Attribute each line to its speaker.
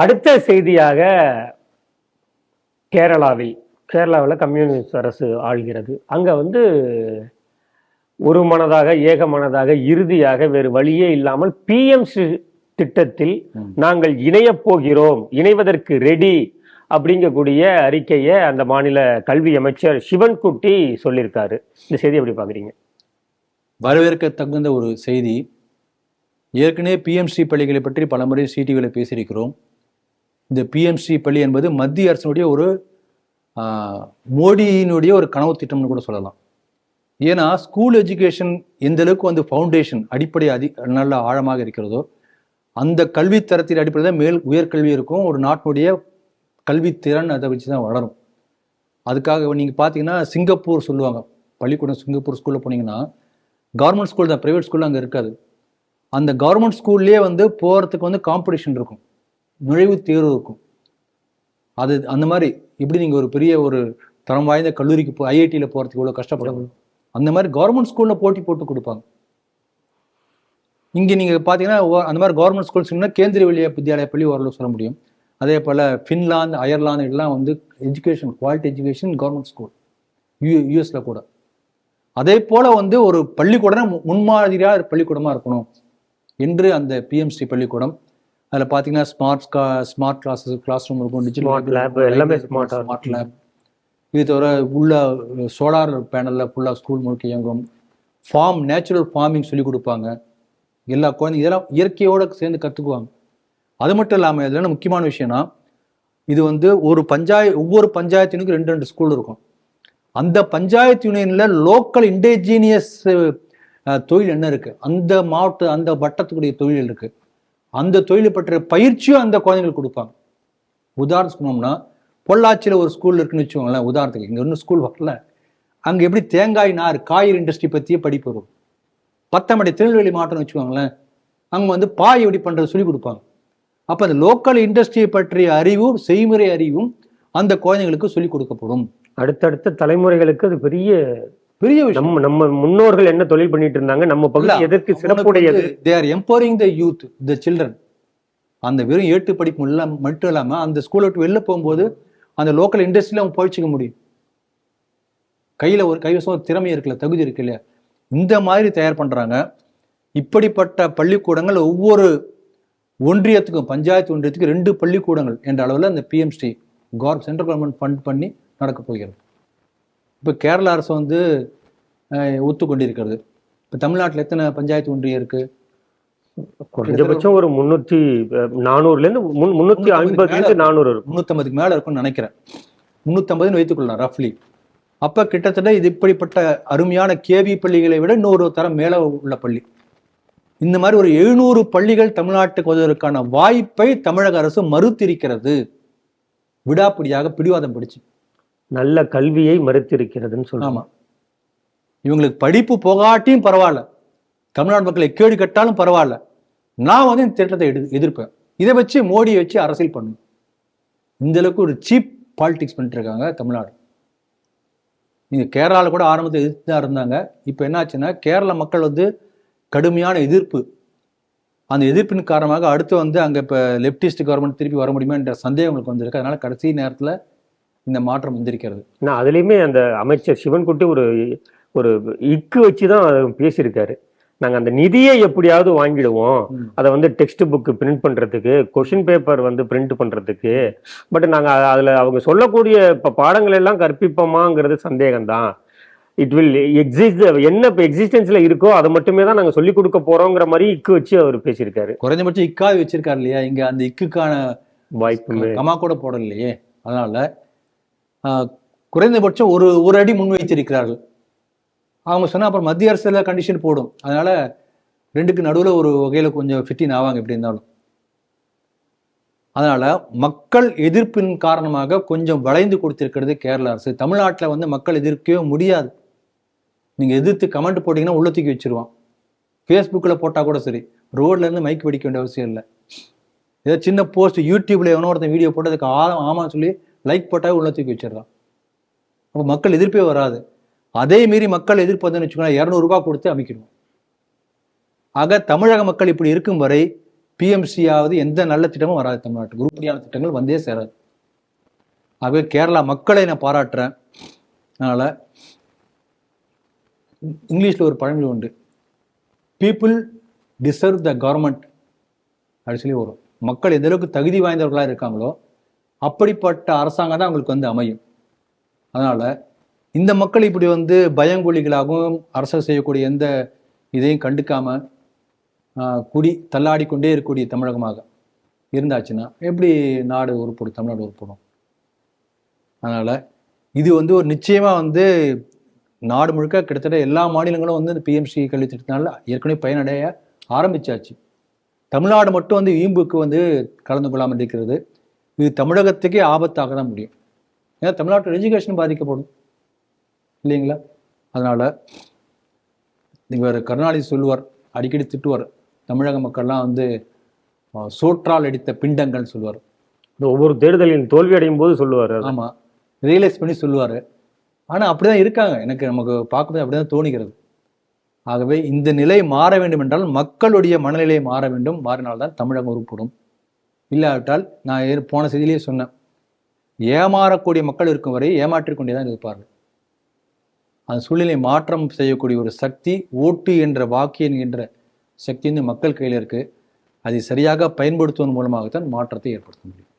Speaker 1: அடுத்த செய்தியாக கேரளாவில் கேரளாவில் கம்யூனிஸ்ட் அரசு ஆள்கிறது. அங்கே வந்து ஒரு மனதாக ஏக மனதாக இறுதியாக வேறு வழியே இல்லாமல் பிஎம் திட்டத்தில். நாங்கள் இணையப் போகிறோம் இணைவதற்கு ரெடி அப்படிங்கக்கூடிய அறிக்கையை அந்த மாநில கல்வி அமைச்சர் சிவன்குட்டி சொல்லியிருக்காரு. இந்த செய்தி எப்படி பார்க்குறீங்க?
Speaker 2: வரவேற்க தகுந்த ஒரு செய்தி. ஏற்கனவே பிஎம்சி பள்ளிகளை பற்றி பலமுறை சிடிவியில் பேசியிருக்கிறோம். இந்த பிஎம்சி பள்ளி என்பது மத்திய அரசினுடைய ஒரு மோடியினுடைய ஒரு கனவு திட்டம்னு கூட சொல்லலாம். ஏன்னா ஸ்கூல் எஜுகேஷன் எந்த அளவுக்கு வந்து ஃபவுண்டேஷன் அடிப்படை அதி நல்ல ஆழமாக இருக்கிறதோ அந்த கல்வி தரத்தின் அடிப்படையில் தான் மேல் உயர்கல்வி இருக்கும். ஒரு நாட்டினுடைய கல்வித்திறன் அதை வச்சு தான் வளரும். அதுக்காக நீங்கள் பார்த்தீங்கன்னா சிங்கப்பூர் சொல்லுவாங்க. பள்ளிக்கூடம் சிங்கப்பூர் ஸ்கூலில் போனீங்கன்னா கவர்மெண்ட் ஸ்கூல் தான் ப்ரைவேட் ஸ்கூல் அங்கே இருக்காது. அந்த கவர்மெண்ட் ஸ்கூல்லேயே வந்து போகிறதுக்கு வந்து காம்படிஷன் இருக்கும். நுழைவுத் தேர்வு இருக்கும். அது அந்த மாதிரி எப்படி நீங்கள் ஒரு பெரிய ஒரு தரம் வாய்ந்த கல்லூரிக்கு போ ஐஐடியில் போகிறதுக்கு இவ்வளோ கஷ்டப்படணும்? அந்த மாதிரி கவர்மெண்ட் ஸ்கூலில் போட்டி போட்டு கொடுப்பாங்க. இங்கே நீங்கள் பார்த்தீங்கன்னா அந்த மாதிரி கவர்மெண்ட் ஸ்கூல் சொன்னால் கேந்திரிய வித்யா வித்யாலய பள்ளி ஓரளவு சொல்ல முடியும். அதே போல் ஃபின்லாந்து அயர்லாந்து இதெல்லாம் வந்து education quality education government school U யூஎஸ்ல கூட. அதே போல வந்து ஒரு பள்ளிக்கூடம் மு- முன்மாதிரியா ஒரு பள்ளிக்கூடமா இருக்கணும். என்று அந்த பிஎம்சி பள்ளிக்கூடம் அதில் பார்த்தீங்கன்னா smart smart classes class room இருக்கும்
Speaker 1: lab, எல்லாமே ஆ
Speaker 2: ஸ்மார்ட் லேப் இது தவிர உள்ள சோலார் பேனலில் ஃபுல்லாக ஸ்கூல் முழுக்க இயங்கும். ஃபார்ம் நேச்சுரல் ஃபார்மிங் சொல்லி கொடுப்பாங்க. எல்லா குழந்தைங்க இதெல்லாம் இயற்கையோட சேர்ந்து கற்றுக்குவாங்க அது மட்டும் இல்லாமல் இதில் முக்கியமான விஷயம்னா இது வந்து ஒரு பஞ்சாய ஒவ்வொரு பஞ்சாயத்தினுக்கும் ரெண்டு ரெண்டு ஸ்கூல் இருக்கும். அந்த பஞ்சாயத்து யூனியனில் லோக்கல் இண்டேஜீனியஸ் தொழில் என்ன இருக்கு? அந்த மாவட்ட அந்த வட்டத்துக்குரிய தொழில் இருக்கு. அந்த தொழிலை பற்றிய பயிற்சியும் அந்த குழந்தைங்களுக்கு கொடுப்பாங்க. உதாரணம் சொன்னோம்னா பொள்ளாச்சியில் ஒரு ஸ்கூல் இருக்குன்னு வச்சுக்கோங்களேன் உதாரணத்துக்கு. இங்கே இன்னும் ஸ்கூல் வரல அங்கே எப்படி தேங்காய் நார் காய்கறி இண்டஸ்ட்ரி பற்றியே படிப்பு வரும். பத்தமடி திருநெல்வேலி மாவட்டம்னு வச்சுக்கோங்களேன் அங்கே வந்து பாய் எப்படி பண்ணுறது சொல்லி கொடுப்பாங்க. அப்போ அந்த லோக்கல் இண்டஸ்ட்ரியை பற்றிய அறிவும் செய்முறை அறிவும் அந்த குழந்தைங்களுக்கு சொல்லிக் கொடுக்கப்படும்.
Speaker 1: அடுத்தடுத்த தலைமுறைகளுக்கு அது பெரிய
Speaker 2: பெரிய விஷயம்.
Speaker 1: நம்ம நம்ம முன்னோர்கள் என்ன தொழில் பண்ணிட்டு இருந்தாங்க? நம்ம பகுதி எதற்கு சிறப்புடையது?
Speaker 2: They are empowering the youth the children அந்த வெறும் ஏட்டு படிப்பு மட்டும் இல்லாம அந்த ஸ்கூலை விட்டு வெளில போகும்போது அந்த லோக்கல் இண்டஸ்ட்ரியில அவன் பழிச்சுக்க முடியும். கையில ஒரு கைவசம் ஒரு திறமை இருக்குல்ல தகுதி இருக்கு இல்லையா? இந்த மாதிரி தயார் பண்றாங்க. இப்படிப்பட்ட பள்ளிக்கூடங்கள் ஒவ்வொரு ஒன்றியத்துக்கும் பஞ்சாயத்து ஒன்றியத்துக்கு ரெண்டு பள்ளிக்கூடங்கள் என்ற அளவில் அந்த PMST cover central government fund பண்ணி நடக்க போகிறது. இப்போ கேரள அரசு வந்து ஒத்துக்கொண்டிருக்கிறது. இப்போ தமிழ்நாட்டில் எத்தனை பஞ்சாயத்து ஒன்றியம் இருக்கு?
Speaker 1: குறைஞ்சபட்சம் ஒரு முன்னூத்தி அஹ், நானூறுல இருந்து முன்- முன்னூத்தி ஐம்பதுல இருந்து நானூறு
Speaker 2: முந்நூற்றம்பதுக்கு மேலே இருக்கும்னு நினைக்கிறேன். முந்நூற்றம்பதுன்னு வைத்துக்கொள்ளலாம் ரஃப்லி அப்போ கிட்டத்தட்ட இது இப்படிப்பட்ட அருமையான கேவி பள்ளிகளை விட இன்னொரு தரம் மேலே உள்ள பள்ளி. இந்த மாதிரி ஒரு எழுநூறு பள்ளிகள் தமிழ்நாட்டுக்கு வருவதற்கான வாய்ப்பை தமிழக அரசு மறுத்திருக்கிறது. விடாப்பிடியாக பிடிவாதம் பிடிச்சு.
Speaker 1: நல்ல கல்வியை மறுத்திருக்கிறதுன்னு
Speaker 2: சொல்லலாம் இவங்களுக்கு படிப்பு போகாட்டியும் பரவாயில்ல. தமிழ்நாடு மக்களை கேடு கட்டாலும் பரவாயில்ல. நான் வந்து இந்த திட்டத்தை எடு எதிர்ப்பேன். இதை வச்சு மோடியை வச்சு அரசியல் பண்ணும். இந்த அளவுக்கு ஒரு சீப் பாலிடிக்ஸ் பண்ணிட்டு இருக்காங்க தமிழ்நாடு. நீங்க கேரளாவில் கூட ஆரம்பத்தில் எதிர்த்து தான் இருந்தாங்க. இப்போ என்னாச்சுன்னா கேரள மக்கள் வந்து கடுமையான எதிர்ப்பு. அந்த எதிர்ப்பின் காரணமாக அடுத்து வந்து அங்கே இப்போ லெப்டிஸ்ட் கவர்மெண்ட் திருப்பி வர முடியுமா என்ற சந்தேகம் உங்களுக்கு வந்திருக்கு. அதனால கடைசி நேரத்தில் இந்த மாற்றம் வந்திருக்கிறது.
Speaker 1: நான் அதுலயுமே அந்த அமைச்சர் சிவன்குட்டி ஒரு ஒரு இக்கு வச்சுதான் பேசியிருக்காரு. நாங்க அந்த நிதியை எப்படியாவது வாங்கிடுவோம். அதை வந்து டெக்ஸ்ட் புக் பிரிண்ட் பண்றதுக்கு கொஷின் பேப்பர் வந்து பிரிண்ட் பண்றதுக்கு. பட் நாங்க அ- அதுல அவங்க சொல்லக்கூடிய இப்ப பாடங்கள் எல்லாம் கற்பிப்போமாங்கிறது சந்தேகம்தான். இட் வில் எக்ஸிஸ்ட் என்ன இப்போ எக்ஸிஸ்டன்ஸ்ல இருக்கோ அதை மட்டுமே தான் நாங்க சொல்லி கொடுக்க போறோங்கிற மாதிரி இக்கு வச்சு அவர் பேசியிருக்காரு.
Speaker 2: குறைஞ்சபட்சம் இக்காது வச்சிருக்காரு இல்லையா? இங்க அந்த இக்குக்கான
Speaker 1: வாய்ப்பு
Speaker 2: கமா கூட போடலையே. அதனால குறைந்தபட்சம் ஒரு ஒரு அடி முன் வைத்திருக்கிறார்கள். அவங்க சொன்னால் அப்புறம் மத்திய அரசுல கண்டிஷன் போடும். அதனால ரெண்டுக்கு நடுவில் ஒரு வகையில் கொஞ்சம் ஃபிட்டின் ஆவாங்க எப்படி இருந்தாலும். அதனால மக்கள் எதிர்ப்பின் காரணமாக கொஞ்சம் வளைந்து கொடுத்திருக்கிறது கேரள அரசு. தமிழ்நாட்டில் வந்து மக்கள் எதிர்க்கவே முடியாது. நீங்கள் எதிர்த்து கமெண்ட் போட்டிங்கன்னா உள்ள தூக்கி வச்சிருவான். ஃபேஸ்புக்கில் போட்டால் கூட சரி. ரோட்லேருந்து மைக் பிடிக்க வேண்டிய அவசியம் இல்லை. ஏதோ சின்ன போஸ்ட் யூடியூப்ல எவனோ ஒருத்தன் வீடியோ போட்டு அதுக்கு ஆ ஆமாம் சொல்லி லைக் போட்டாவே உள்ள தூக்கி வச்சிடறான். அப்போ மக்கள் எதிர்ப்பே வராது. அதே மீறி மக்கள் எதிர்ப்பு வந்துன்னு வச்சுக்கோங்களேன் இரநூறுபா கொடுத்து அமைக்கணும். ஆக தமிழக மக்கள் இப்படி இருக்கும் வரை பிஎம்சியாவது எந்த நல்ல திட்டமும் வராது தமிழ்நாட்டுக்கு. உருப்படியான திட்டங்கள் வந்தே சேராது. ஆகவே கேரளா மக்களை நான் பாராட்டுறேன். அதனால் இங்கிலீஷில் ஒரு பழமொழி உண்டு. பீப்புள் டிசர்வ் த கவர்மெண்ட் அப்படின்னு சொல்லி வரும். மக்கள் எந்த அளவுக்கு தகுதி வாய்ந்தவர்களாக இருக்காங்களோ அப்படிப்பட்ட அரசாங்கம் தான் அவங்களுக்கு வந்து அமையும். அதனால் இந்த மக்கள் இப்படி வந்து பயங்கொழிகளாகவும் அரசு செய்யக்கூடிய எந்த இதையும் கண்டுக்காமல் குடி தள்ளாடி கொண்டே இருக்கக்கூடிய தமிழகமாக இருந்தாச்சுன்னா எப்படி நாடு உருப்படும் தமிழ்நாடு உருப்படும்? அதனால் இது வந்து ஒரு நிச்சயமாக வந்து நாடு முழுக்க கிட்டத்தட்ட எல்லா மாநிலங்களும் வந்து இந்த பிஎம்சி கல்வி திட்டத்தினால ஏற்கனவே பயனடைய ஆரம்பிச்சாச்சு. தமிழ்நாடு மட்டும் வந்து ஈம்புக்கு வந்து கலந்து கொள்ளாமல் இருக்கிறது. இது தமிழகத்துக்கே ஆபத்தாக தான் முடியும். ஏன்னா தமிழ்நாட்டோட எஜுகேஷன் பாதிக்கப்படும். இல்லைங்களா? அதனால இவர் கருணாநிதி சொல்லுவார் அடிக்கடி திட்டுவார். தமிழக மக்கள்லாம் வந்து சோற்றால் அடித்த பிண்டங்கள்னு சொல்லுவார்.
Speaker 1: ஒவ்வொரு தேர்தலின் தோல்வி அடையும் போது சொல்லுவாரு அது.
Speaker 2: ஆமா. ரியலைஸ் பண்ணி சொல்லுவாரு. ஆனா அப்படிதான் இருக்காங்க. எனக்கு நமக்கு பார்க்கும்போது அப்படிதான் தோணுகிறது ஆகவே இந்த நிலை மாற வேண்டும் என்றால் மக்களுடைய மனநிலை மாற வேண்டும். மாறினால்தான் தமிழகம் உருப்படும். இல்லாவிட்டால் நான் போன செய்தியிலேயே சொன்னேன். ஏமாறக்கூடிய மக்கள் இருக்கும் வரை ஏமாற்றிக்கொண்டே தான் இருப்பார்கள். அந்த சூழ்நிலை மாற்றம் செய்யக்கூடிய ஒரு சக்தி ஓட்டு என்ற வாக்கு என்கின்ற சக்தி வந்து மக்கள் கையில் இருக்குது அதை சரியாக பயன்படுத்துவதன் மூலமாகத்தான் மாற்றத்தை ஏற்படுத்த முடியும்.